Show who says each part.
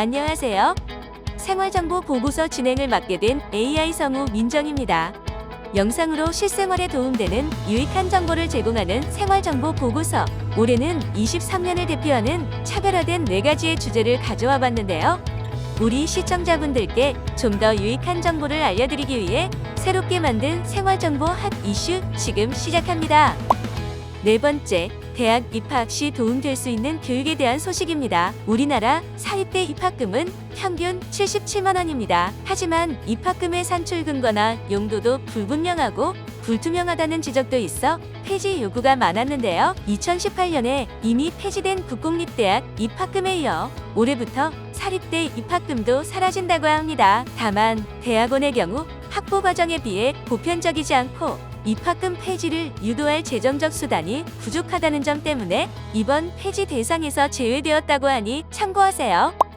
Speaker 1: 안녕하세요. 생활정보 보고서 진행을 맡게 된 AI 성우 민정입니다. 영상으로 실생활에 도움되는 유익한 정보를 제공하는 생활정보 보고서. 올해는 23년을 대표하는 차별화된 네 가지의 주제를 가져와 봤는데요. 우리 시청자분들께 좀 더 유익한 정보를 알려드리기 위해 새롭게 만든 생활정보 핫 이슈 지금 시작합니다. 네 번째, 대학 입학 시 도움될 수 있는 교육에 대한 소식입니다. 우리나라 사립대 입학금은 평균 77만 원입니다. 하지만 입학금의 산출 근거나 용도도 불분명하고 불투명하다는 지적도 있어 폐지 요구가 많았는데요. 2018년에 이미 폐지된 국공립대학 입학금에 이어 올해부터 사립대 입학금도 사라진다고 합니다. 다만 대학원의 경우 학부 과정에 비해 보편적이지 않고 입학금 폐지를 유도할 재정적 수단이 부족하다는 점 때문에 이번 폐지 대상에서 제외되었다고 하니 참고하세요.